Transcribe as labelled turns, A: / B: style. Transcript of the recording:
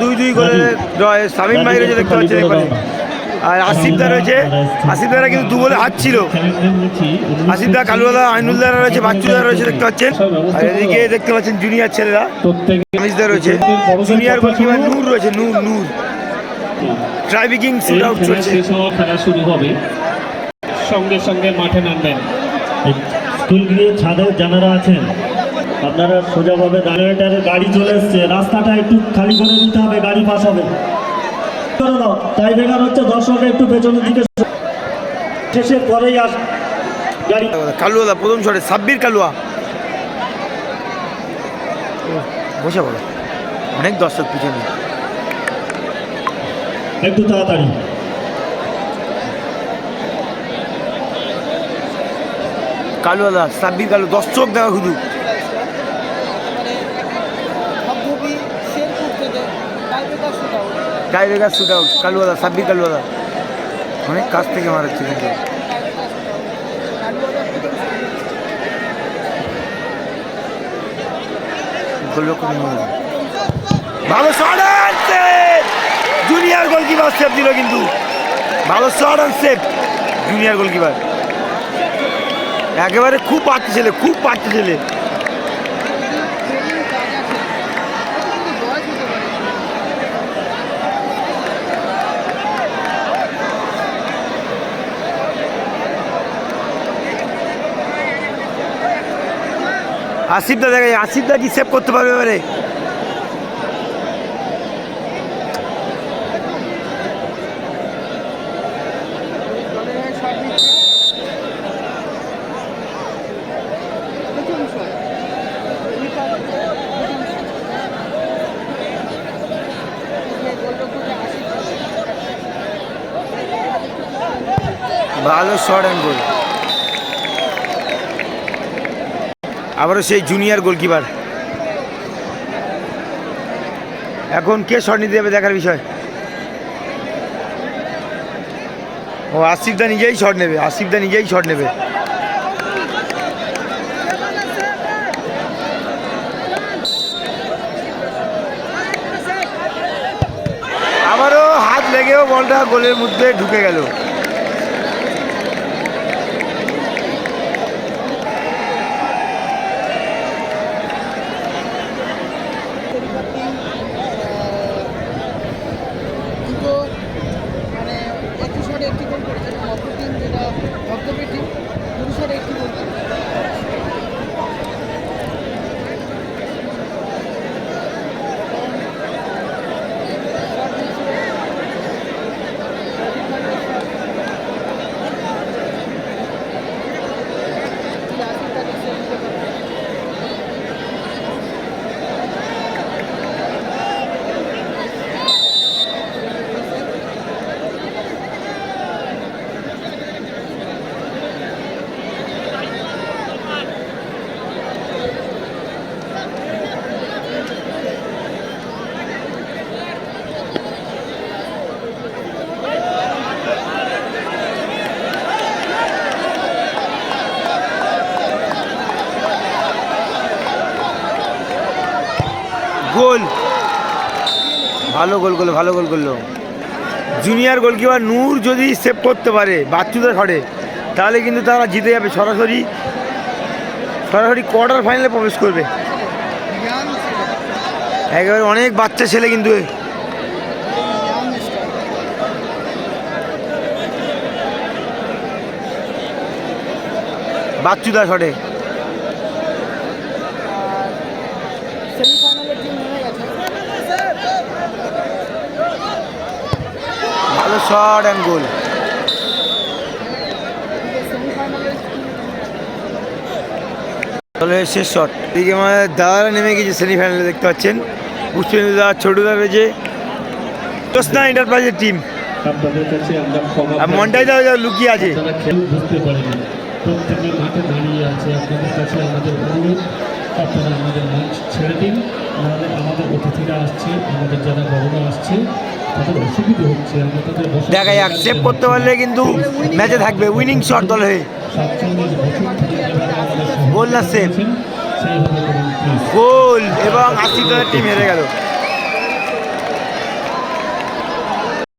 A: দুই দুই গোলে জয়। শামীম ভাই রয়েছে দেখতে পাচ্ছেন এখানে। আর আসিফদা রয়েছে। আসিফদারা কিন্তু দু গোলে হারছিল আসিফদা কালুদা আইনুলদারা রয়েছে বাচ্চুদা রয়েছে দেখতে পাচ্ছেন। আর এদিকে দেখতে পাচ্ছেন জুনিয়র ছেলেরা। আমিজদা রয়েছে। জুনিয়র গোলকিপার নূর রয়েছে নূর নূর। ট্রাইবিকিং শুট আউট চলছে।
B: খেলা শুরু হবে সঙ্গে সঙ্গে মাঠে নামবেন।
C: স্কুল গৃহে ছাদে যারা আছেন। আপনারা সোজাভাবে জেনারেটারের গাড়ি চলে এসছে। রাস্তাটা একটু খালি করে দিতে হবে গাড়ি পাস হবে। করে দাও তাই বেকার হচ্ছে দর্শকরা একটু পেছনের দিকে শেষের পরেই আস গাড়ি
A: কালুদা প্রথম শটে সাব্বির কালুয়া। বসে বলো অনেক দর্শক পিছনে।
C: একটু তাড়াতাড়ি।
A: কালুদা সাব্বির কালু দর্শক দেখা শুধু
D: ধবধবি শেরপুর থেকে tiebreaker shoot out
A: tiebreaker shoot out কালুদা Sabbir কালুদা অনেক কাছ থেকে মারাচ্ছে কিন্তু। ভালো শট আনছে! জুনিয়র গোলকিপার সেভ দিল কিন্তু। ভালো শট সেভ জুনিয়র গোলকিপার একেবারে খুব পাচ্ছে ছেলে খুব পাচ্ছে ছেলে আসিফদা দেখে আসিফদা কি সেভ করতে পারবে এবারে? ভালো শট অ্যান্ড গোল আবারও সেই জুনিয়র গোলকিপার এখন কে শট নিতে যাবে দেখার বিষয়? ও আসিফদা নিজেই শট নেবে আসিফদা নিজেই শট নেবে। আবারও হাত লেগেও বলটা গোলের মধ্যে ঢুকে গেল
D: দুটো মানে একটি শটে একটি গোল করেছে গোল।
A: ভালো গোল করল, ভালো গোল করল। জুনিয়র গোলকিপার নূর যদি সেভ করতে পারে, বাচ্চুদের ঘরে, তাহলে কিন্তু তারা জিতে যাবে সরাসরি। সরাসরি কোয়ার্টার ফাইনালে প্রবেশ করবে। একেবারে অনেক বাচ্চা ছেলে কিন্তু বাচ্চুদা শটে
D: সেমিফাইনালের টিম নেমে গেছে
A: ভালো শট অ্যান্ড গোল তাহলে শেষ শট এদিকে আমাদের দাদারা নেমে গেছে সেমিফাইনালে দেখতে পাচ্ছেন। পুষ্পেন্দু দা ছোটদা রয়েছে জোসনা এন্টারপ্রাইজের টিম আর মন্টাই দা লুকিয়ে আছে।
B: আমাদের ছেড়ে দিন। আমাদের অতিথিরা আসছে আমাদের যারা বড়রা আসছে।
A: দেখা যাক সেভ করতে পারলে কিন্তু ম্যাচে থাকবে উইনিং শট দল। হয়ে গোল না
B: প্লিজ
A: গোল, এবং আশি দলের টিম হেরে গেল।